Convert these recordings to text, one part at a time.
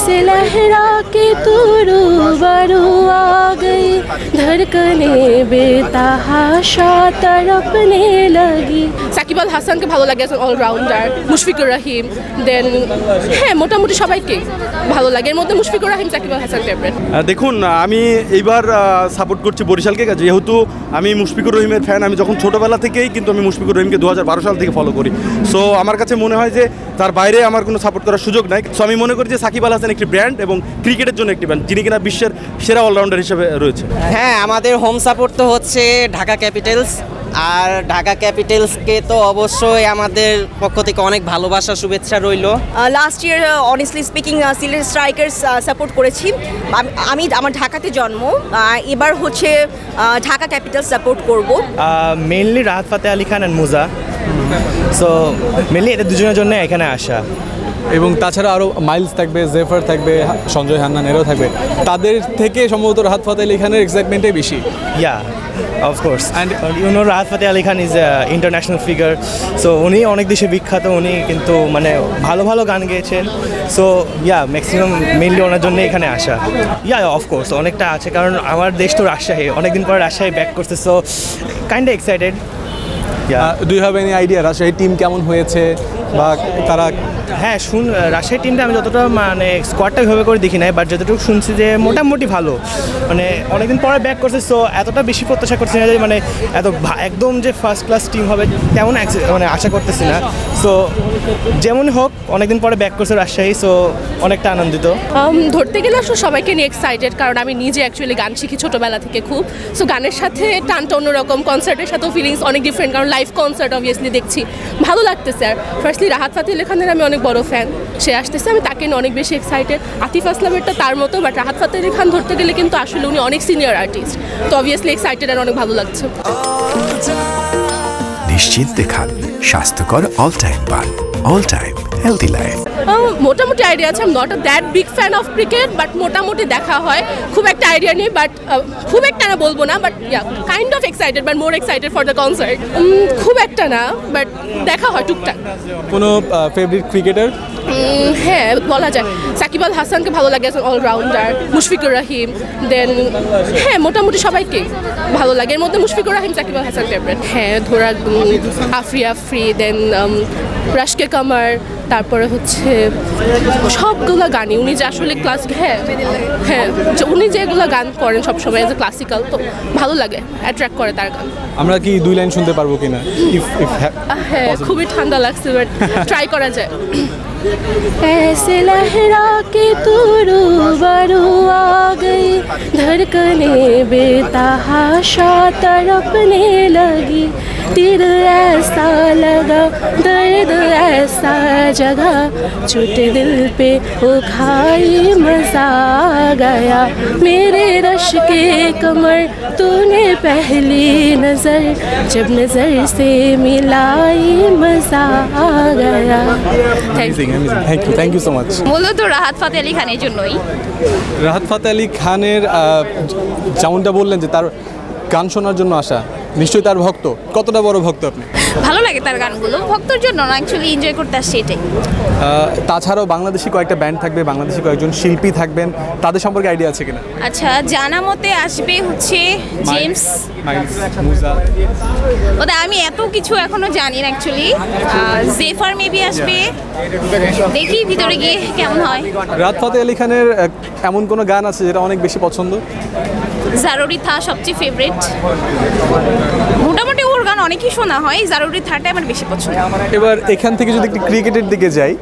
ऐसे लहरा के तू रूबरू आ गई धड़कने बेतहाशा तड़पने लगी সাকিব আল হাসানকে ভালো লাগে একজন অলরাউন্ডার মুশফিকুর রহিম দেন হ্যাঁ মোটামুটি সবাইকে ভালো লাগে এর মধ্যে মুশফিকুর রহিম সাকিব আল হাসান ফেভারিট আহ, দেখুন আমি এইবার সাপোর্ট করছি বরিশালকে যেহেতু আমি মুশফিকুর রহিমের ফ্যান আমি যখন ছোটোবেলা থেকেই কিন্তু আমি মুশফিকুর রহিমকে দু সাল থেকে ফলো করি সো আমার কাছে মনে হয় যে তার বাইরে আমার কোনো সাপোর্ট করার সুযোগ নাই সো আমি মনে করি যে সাকিব আল হাসান একটি ব্র্যান্ড এবং ক্রিকেটের জন্য একটি ব্র্যান্ড যিনি কিনা বিশ্বের সেরা অলরাউন্ডার হিসেবে রয়েছে? হ্যাঁ আমাদের হোম সাপোর্ট তো হচ্ছে ঢাকা ক্যাপিটালস আর ঢাকা ক্যাপিটালসকে তো অবশ্যই আমাদের পক্ষ থেকে অনেক ভালোবাসা শুভেচ্ছা রইল। Last year honestly speaking Sylhet strikers support করেছি। আম- আমি আমার ঢাকাতে জন্ম এবার হচ্ছে ঢাকা ক্যাপিটাল সাপোর্ট করব। Mainly Rahat Fateh Ali Khan and Muza. So mainly এদের দুজনের জন্য এখানে আসা। এবং তাছাড়া আরও মাইলস থাকবে জেফার থাকবে সঞ্জয় হান্নান এরাও থাকবে। তাদের থেকে সম্ভবত রাহাত ফাতে আলী খানের এক্সাইটমেন্টটাই বেশি। Yeah of course and you know Rahat Fateh Ali Khan is international figure so উনি অনেক দেশে বিখ্যাত উনি কিন্তু মানে ভালো ভালো গান গেয়েছেন। সো ইয়া ম্যাক্সিমাম মেনলি ওনার জন্য এখানে আসা। ইয়া অফকোর্স অনেকটা আছে। কারণ আমার দেশ তো রাজশাহী অনেকদিন পর রাজশাহী ব্যাক করছে so kind excited yeah do have any idea Rajshahi team কেমন হয়েছে? বা তারা হ্যাঁ শুন রাজশাহী টিমটা আমি যতটা মানে স্কোয়াডটা ওইভাবে করে দেখি নাই বাট যতটুকু শুনছি যে মোটামুটি ভালো। মানে অনেকদিন পরে ব্যাক করছে সো এতটা বেশি প্রত্যাশা করছি না যে মানে এত একদম যে ফার্স্ট ক্লাস টিম হবে তেমন মানে আশা করতেছি না। সো যেমন হোক অনেকদিন পরে ব্যাক করছে রাজশাহী সো অনেকটা আনন্দিত। Um, ধরতে গেলে আসলে সবাইকে নিয়ে এক্সাইটেড কারণ আমি নিজে অ্যাকচুয়ালি গান শিখি ছোটোবেলা থেকে খুব। সো গানের সাথে টানটা অন্যরকম কনসার্টের সাথেও ফিলিংস অনেক ডিফারেন্ট কারণ লাইভ কনসার্ট অবভিয়াসলি দেখছি। ভালো লাগতেছে আর। ফার্স্টলি রাহাত ফাতিল খানের আমি অনেক বড় ফ্যান সে আসতেছে, আমি তাকে নিয়ে অনেক বেশি এক্সাইটেড আতিফ আসলামেরটা তার মতো বাট রাহাত ফাতে খান ধরতে গেলে কিন্তু আসলে উনি অনেক সিনিয়র আর্টিস্ট তো অবভিয়াসলি এক্সাইটেড আর অনেক ভালো লাগছে। নিশ্চিন্তে খান, স্বাস্থ্যকর অল টাইম পান অল টাইম হেলদি লাইফ মোটামুটি আইডিয়া আছে। Not a that big fan of cricket but মোটামুটি দেখা হয়। খুব একটা আইডিয়া নেই বাট খুব একটা না বলব না but yeah kind of excited but more excited for the concert খুব একটা না বাট দেখা হয় টুকটাক। কোনো ফেভারিট ক্রিকেটার হ্যাঁ বলা যায়। সাকিব আল হাসানকে ভালো লাগে অলরাউন্ডার মুশফিকুর রহিম দেন হ্যাঁ মোটামুটি সবাইকে ভালো লাগে। এর মধ্যে মুশফিকুর রহিম সাকিব আল হাসান ফেভারিট হ্যাঁ ধরা আফরি আফরি দেন রাশকে কামার তারপরে হচ্ছে সবগুলো গানই উনি যে আসলে ক্লাস হ্যাঁ হ্যাঁ যে উনি যেগুলো গান করেন সবসময় এজ এ ক্লাসিক্যাল তো ভালো লাগে অ্যাট্রাক্ট করে তার গান আমরা কি দুই লাইন শুনতে পারবো কিনা ইফ ইফ হ্যাঁ খুবই ঠান্ডা লাগছে বাট ট্রাই করা যায় ऐसे लहरा के तू रूबरू आ गई धड़कने बेतहाशा तड़पने लगी तीर ऐसा लगा दर्द ऐसा जगह छुटे दिल पे वो खाई मजा आ गया मेरे रश के कमर तूने पहली नजर जब नजर से मिलाई मजा आ गया thank you thank you thank you so much মূলত রাহাত ফাতে আলী খানের জন্যই রাহাত ফাতে আলী খানের আহ, যেমনটা বললেন যে তার গান শোনার জন্য আসা। নিশ্চয়ই তার ভক্ত। কতটা বড় ভক্ত আপনি? ভালো লাগে তার গানগুলো। ভক্তর জন্য না অ্যাকচুয়ালি এনজয় করতে আসছে এটাই। তাছাড়াও বাংলাদেশি কয়েকটা ব্যান্ড থাকবে বাংলাদেশি কয়েকজন শিল্পী থাকবেন। তাদের সম্পর্কে আইডিয়া আছে কিনা? আচ্ছা জানা মতে আসবে হচ্ছে জেমস ওদের আমি এত কিছু এখনও জানি না অ্যাকচুয়ালি জেফার মেবি আসবে। দেখি ভিতরে গিয়ে কেমন হয়। রাত ফাতে আলী খানের এমন কোনো গান আছে যেটা অনেক বেশি পছন্দ? জারুরি থা সবচেয়ে ফেভারিট মোটামুটি ওর গান অনেকই শোনা হয় জারুরি থাটা আমার বেশি পছন্দ। এবার এখান থেকে যদি একটু ক্রিকেটের দিকে যাই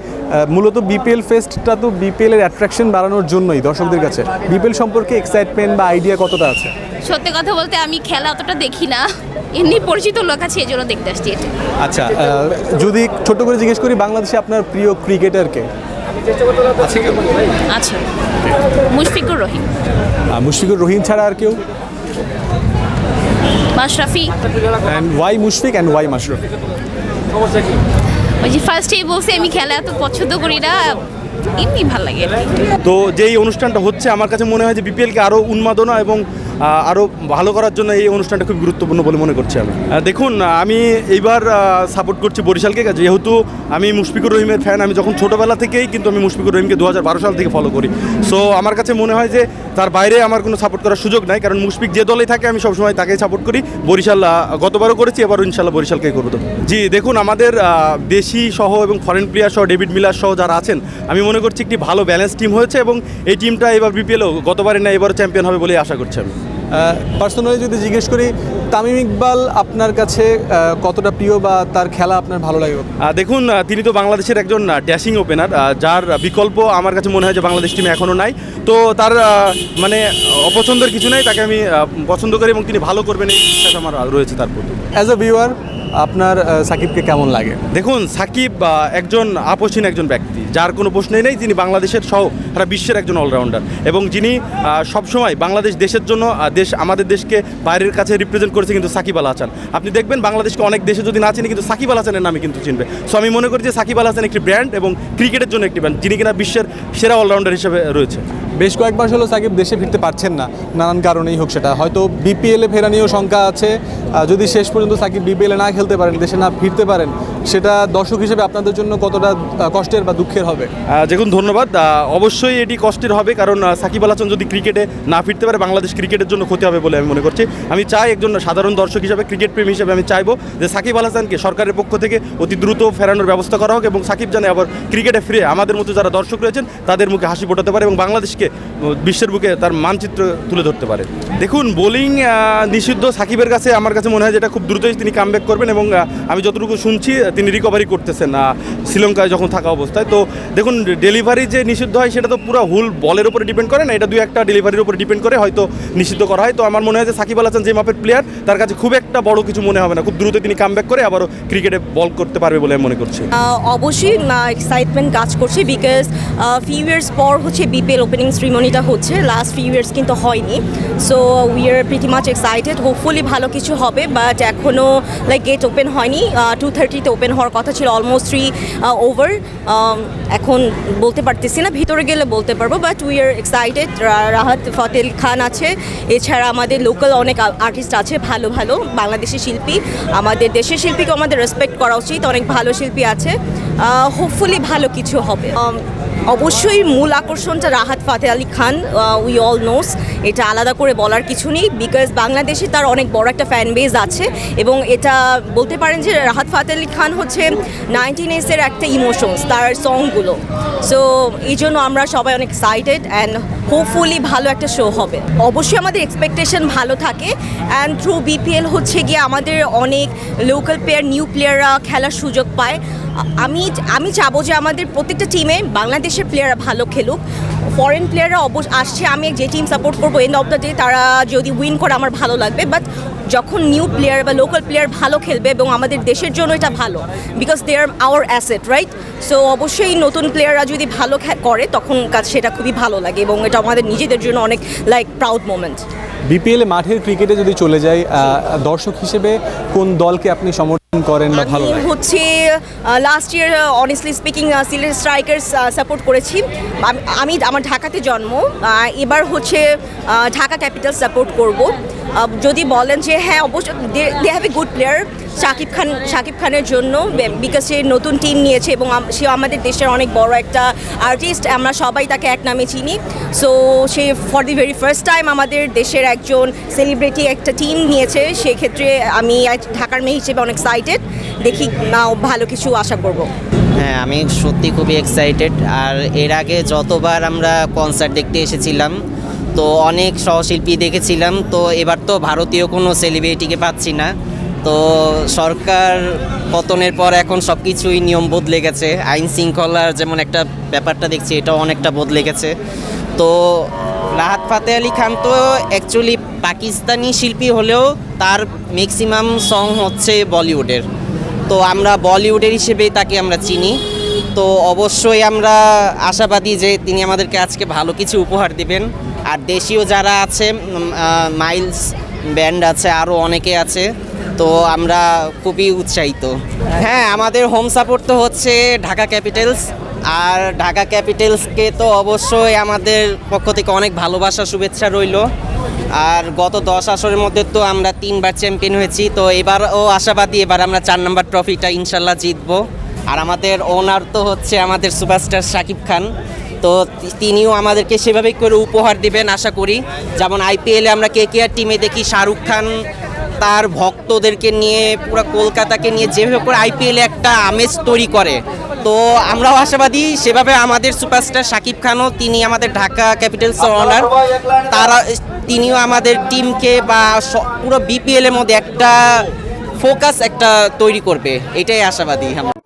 মূলত বিপিএল ফেস্টটা তো বিপিএল এর অ্যাট্রাকশন বাড়ানোর জন্যই দর্শকদের কাছে। বিপিএল সম্পর্কে এক্সাইটমেন্ট বা আইডিয়া কতটা আছে? সত্যি কথা বলতে আমি খেলা অতটা দেখি না। এমনি পরিচিত লোক আছে এই জন্য দেখতে আসছি এটা। আচ্ছা যদি ছোট করে জিজ্ঞেস করি বাংলাদেশে আপনার প্রিয় ক্রিকেটারকে আচ্ছা মুশফিকুর রহিম। মুশফিকুর রহিম ছাড়া আর কেউ? মাশরাফি অ্যান্ড ওয়াই মুশফিক অ্যান্ড ওয়াই মাশরুফ ওই যে ফার্স্টেই বলছি আমি খেলা এত পছন্দ করি না। এমনি ভালো লাগে। তো যেই অনুষ্ঠানটা হচ্ছে আমার কাছে মনে হয় যে বিপিএলকে আরও উন্মাদনা এবং আরও ভালো করার জন্য এই অনুষ্ঠানটা খুব গুরুত্বপূর্ণ বলে মনে করছি আমি। দেখুন আমি এইবার সাপোর্ট করছি বরিশালকে। যেহেতু আমি মুশফিকুর রহিমের ফ্যান আমি যখন ছোটোবেলা থেকেই কিন্তু আমি মুশফিকুর রহিমকে দু হাজার বারো সাল থেকে ফলো করি। সো আমার কাছে মনে হয় যে তার বাইরে আমার কোনো সাপোর্ট করার সুযোগ নাই, কারণ মুশফিক যে দলেই থাকে, আমি সবসময় তাকে সাপোর্ট করি। বরিশাল গতবারও করেছি, এবারও ইনশাল্লাহ বরিশালকেই করব তো। জি, দেখুন, আমাদের দেশি সহ এবং ফরেন প্লেয়ার সহ, ডেভিড মিলার সহ যারা আছেন, আমি মনে করছি একটি ভালো ব্যালেন্স টিম হয়েছে এবং এই টিমটা এবার বিপিএলও গতবারে না, এবারও চ্যাম্পিয়ন হবে বলেই আশা করছি আমি। পার্সোনালি যদি জিজ্ঞেস করি তামিম ইকবাল আপনার কাছে কতটা প্রিয় বা তার খেলা আপনার ভালো লাগে? দেখুন তিনি তো বাংলাদেশের একজন ড্যাশিং ওপেনার যার বিকল্প আমার কাছে মনে হয় যে বাংলাদেশ টিমে এখনও নাই। তো তার মানে অপছন্দের কিছু নাই তাকে আমি পছন্দ করি এবং তিনি ভালো করবেন এই বিশ্বাস আমার রয়েছে তার প্রতি। অ্যাজ এ ভিউয়ার আপনার সাকিবকে কেমন লাগে? দেখুন, সাকিব একজন আপসীন একজন ব্যক্তি। যার কোনো প্রশ্নই নেই, তিনি বাংলাদেশের সহ সারা বিশ্বের একজন অলরাউন্ডার এবং যিনি সবসময় বাংলাদেশ দেশের জন্য দেশ আমাদের দেশকে বাইরের কাছে রিপ্রেজেন্ট করেছে কিন্তু সাকিব আল হাসান। আপনি দেখবেন বাংলাদেশকে অনেক দেশে যদি না চিনি, কিন্তু সাকিব আল হাসানের নামে কিন্তু চিনবে। সো আমি মনে করি যে সাকিব আল হাসান একটি ব্র্যান্ড এবং ক্রিকেটের জন্য একটি ব্র্যান্ড যিনি কিনা বিশ্বের সেরা অলরাউন্ডার হিসেবে রয়েছে। বেশ কয়েক মাস হলো সাকিব দেশে ফিরতে পারছেন না, নানান কারণেই হোক সেটা। হয়তো বিপিএলে ফেরা নিয়েও শঙ্কা আছে যদি শেষ পর্যন্ত সাকিব বিপিএলে না খেলতে পারেন, দেশে না ফিরতে পারেন সেটা দর্শক হিসেবে আপনাদের জন্য কতটা কষ্টের বা দুঃখের হবে? দেখুন, ধন্যবাদ। অবশ্যই এটি কষ্টের হবে, কারণ সাকিব আল হাসান যদি ক্রিকেটে না ফিরতে পারে, বাংলাদেশ ক্রিকেটের জন্য ক্ষতি হবে বলে আমি মনে করছি। আমি চাই একজন সাধারণ দর্শক হিসেবে, ক্রিকেট প্রেমী হিসেবে আমি চাইব যে সাকিব আল হাসানকে সরকারের পক্ষ থেকে অতি দ্রুত ফেরানোর ব্যবস্থা করা হোক এবং সাকিব জানে আবার ক্রিকেটে ফিরে আমাদের মতো যারা দর্শক রয়েছেন, তাদের মুখে হাসি ফোটাতে পারে এবং বাংলাদেশকে বিশ্বের বুকে তার মানচিত্র তুলে ধরতে পারে। দেখুন, বোলিং নিষিদ্ধ সাকিবের কাছে আমার কাছে মনে হয় যেটা খুব দ্রুতই তিনি কামব্যাক করবেন এবং আমি যতটুকু শুনছি তিনি রিকভারি করতেছেন শ্রীলঙ্কায় যখন থাকা অবস্থায়। তো দেখুন ডেলিভারি যে নিষিদ্ধ হয়, সেটা তো পুরো হুল বলের উপরে ডিপেন্ড করে না, এটা দুই একটা ডেলিভারির উপরে ডিপেন্ড করে হয়তো নিষিদ্ধ করা হয়। তো আমার মনে হয় যে সাকিব আল হাসান যে মাপের প্লেয়ার তার কাছে খুব একটা বড় কিছু মনে হবে না। খুব দ্রুত তিনি কামব্যাক করে আবারও ক্রিকেটে বল করতে পারবে বলে আমি মনে করছি। অবশ্যই এক্সাইটমেন্ট কাজ করছে বিকজ ফিউ ইয়ার্স পর হচ্ছে বিপিএল ওপেনিং শ্রীমণিটা হচ্ছে। লাস্ট ফিউ ইয়ার্স কিন্তু হয়নি। So we are pretty much excited hopefully ভালো কিছু হবে বাট এখনও লাইক গেট ওপেন হয়নি। টু থার্টিতে ওপেন হওয়ার কথা ছিল অলমোস্ট থ্রি ওভার এখন বলতে পারতেছি না ভিতরে গেলে বলতে পারব but we are excited Rahat Fateh Khan আছে এছাড়া আমাদের লোকাল অনেক আর্টিস্ট আছে ভালো ভালো বাংলাদেশি শিল্পী। আমাদের দেশের শিল্পীকে আমাদের রেসপেক্ট করা উচিত অনেক ভালো শিল্পী আছে। হোপফুলি ভালো কিছু হবে। Um, অবশ্যই মূল আকর্ষণটা Rahat Fateh Ali Khan we all knows এটা আলাদা করে বলার কিছু নেই বিকজ বাংলাদেশে তার অনেক বড় একটা ফ্যান বেজ আছে, এবং এটা বলতে পারেন যে রাহাত ফাতে আলী খান হচ্ছে নাইনটিন এসের একটা ইমোশনস তার সংগুলো সো এই জন্য আমরা সবাই অনেক এক্সাইটেড অ্যান্ড হোপফুলি ভালো একটা শো হবে। অবশ্যই আমাদের এক্সপেকটেশন ভালো থাকে। অ্যান্ড থ্রু বিপিএল হচ্ছে গিয়ে আমাদের অনেক লোকাল প্লেয়ার নিউ প্লেয়াররা খেলার সুযোগ পায়। আমি আমি চাবো যে আমাদের প্রত্যেকটা টিমে বাংলাদেশের প্লেয়াররা ভালো খেলুক। ফরেন প্লেয়াররা অবশ্য আসছে আমি যে টিম সাপোর্ট করব এন্ড অফ দ্য ডে তারা যদি উইন করে আমার ভালো লাগবে বাট যখন নিউ প্লেয়ার বা লোকাল প্লেয়ার ভালো খেলবে এবং আমাদের দেশের জন্য এটা ভালো because they are our asset right so অবশ্যই নতুন প্লেয়াররা যদি ভালো করে তখন কাজ সেটা খুবই ভালো লাগে এবং এটা আমাদের নিজেদের জন্য অনেক লাইক প্রাউড মোমেন্ট বিপিএলে মাঠের ক্রিকেটে যদি চলে আহ, দর্শক হিসেবে কোন দলকে আপনি সমর্থন করেন বা ভালো লাগে? হচ্ছে last year honestly speaking Sylhet Strikers support করেছি। আমি- আমি আমার ঢাকাতে জন্ম এবার হচ্ছে ঢাকা ক্যাপিটাল সাপোর্ট করব। যদি বলেন যে হ্যাঁ অবশ্যই they have a good player Shakib Khan, Shakib খানের জন্য বিকজ সে নতুন টিম নিয়েছে এবং সে আমাদের দেশের অনেক বড় একটা আর্টিস্ট আমরা সবাই তাকে এক নামে চিনি। So say for the very first time আমাদের দেশের একজন সেলিব্রিটি একটা টিম নিয়েছে, সেক্ষেত্রে আমি ঢাকার মেয়ে হিসেবে অনেক এক্সাইটেড দেখি ভালো কিছু আশা করব। হ্যাঁ আমি সত্যি খুবই এক্সাইটেড আর এর আগে যতবার আমরা কনসার্ট দেখতে এসেছিলাম, তো অনেক সহশিল্পী দেখেছিলাম, তো এবার তো ভারতীয় কোনো সেলিব্রিটিকে পাচ্ছি না। তো সরকার পতনের পর এখন সব কিছুই নিয়ম বদলে গেছে। আইন শৃঙ্খলার যেমন একটা ব্যাপারটা দেখছি, এটাও অনেকটা বদলে গেছে। তো রাহাত ফাতে আলী খান তো অ্যাকচুয়ালি পাকিস্তানি শিল্পী হলেও তার ম্যাক্সিমাম সং হচ্ছে বলিউডের। তো আমরা বলিউডের হিসেবেই তাকে আমরা চিনি। তো অবশ্যই আমরা আশাবাদী যে তিনি আমাদেরকে আজকে ভালো কিছু উপহার দিবেন। আর দেশীয় যারা আছে মাইলস ব্যান্ড আছে আরও অনেকে আছে তো আমরা খুবই উৎসাহিত। হ্যাঁ আমাদের হোম সাপোর্ট তো হচ্ছে ঢাকা ক্যাপিটালস আর ঢাকা ক্যাপিটালসকে তো অবশ্যই আমাদের পক্ষ থেকে অনেক ভালোবাসা, শুভেচ্ছা রইল। আর গত দশ আসরের মধ্যে তো আমরা তিনবার চ্যাম্পিয়ন হয়েছি। তো এবারও আশাবাদী, এবার আমরা চার নম্বর ট্রফিটা ইনশাল্লাহ জিতবো। আর আমাদের ওনার তো হচ্ছে আমাদের সুপারস্টার শাকিব খান। তো তিনিও আমাদেরকে সেভাবেই করে উপহার দিবেন, আশা করি। যেমন আইপিএলে আমরা কে কে আর টিমে দেখি শাহরুখ খান তার ভক্তদেরকে নিয়ে পুরো কলকাতাকে নিয়ে যেভাবে করে আইপিএলে একটা আমেজ তৈরি করে তো আমরাও আশাবাদী। সেভাবে আমাদের সুপারস্টার শাকিব খানও তিনি আমাদের ঢাকা ক্যাপিটালস অনার তারা তিনিও আমাদের টিমকে বা পুরো বিপিএলের মধ্যে একটা ফোকাস একটা তৈরি করবে এটাই আশাবাদী আমরা।